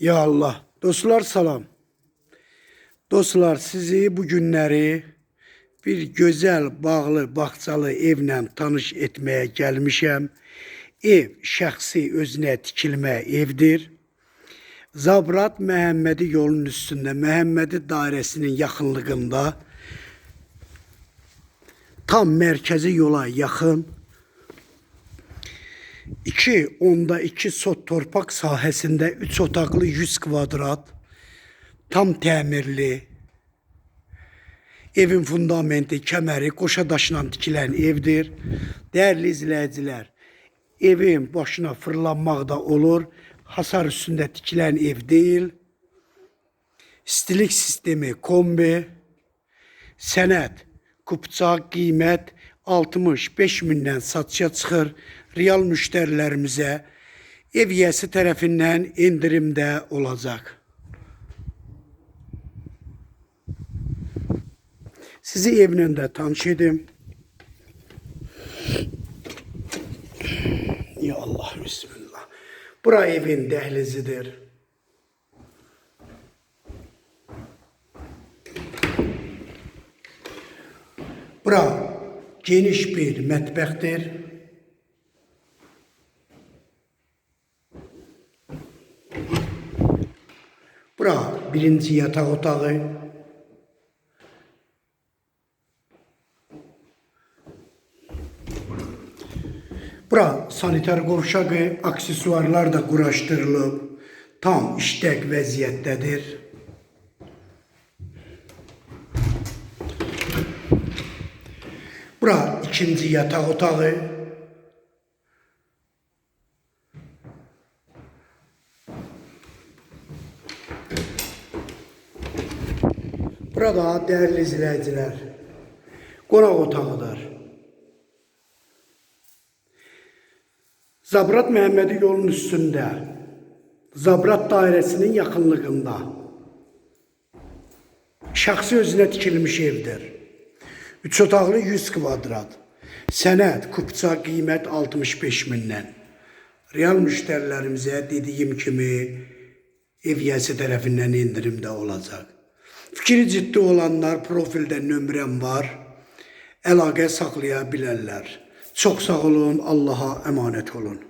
Ya Allah. Dostlar salam. Dostlar sizi bu günləri bir gözəl bağlı, bağçalı evlə tanış etməyə gəlmişəm. Ev şəxsi özünə tikilmə evdir. Zabrat Məhəmmədi yolun üstündə, Məhəmmədi dairəsinin yaxınlığında tam mərkəzi yola yaxın 2 onda 2 sot torpaq sahəsində 3 otaqlı 100 kvadrat tam təmirli evin fundamenti, kəməri qoşa daşla tikilən evdir. Dəyərli izləyicilər, evin başına fırlanmaq da olur. Hasar üstündə tikilən ev deyil. Stilik sistemi kombi, sənəd, kupça, qiymət 65 mindən satışa çıxır. Real müştərilərimizə ev yiyəsi tərəfindən endirimdə olacaq. Sizi evlə də tanış edim. Ya Allah, Bismillah. Bura evin dəhlizidir. Bura geniş bir mətbəxdir. Bura birinci yataq otağı. Bura sanitar qovşağı, aksesuarlar da quraşdırılıb. Tam işlək vəziyyətdədir. Bura ikinci yataq otağı. Burada değerli izleyiciler, qonaq otağıdır. Zabrat Məhəmmədi yolun üstündə, Zabrat dairəsinin yaxınlığında şəxsi özünə tikilmiş evdir. 3 otaqlı 100 kvadrat. Sənəd, kupça, qiymət 65 mindən. Real müştərilərimizə dediyim kimi ev yiyəsi tərəfindən endirimdə olacaq. Fikri ciddi olanlar profildə nömrəm var. Əlaqə saxlaya bilərlər. Çox sağ olun, Allaha əmanət olun.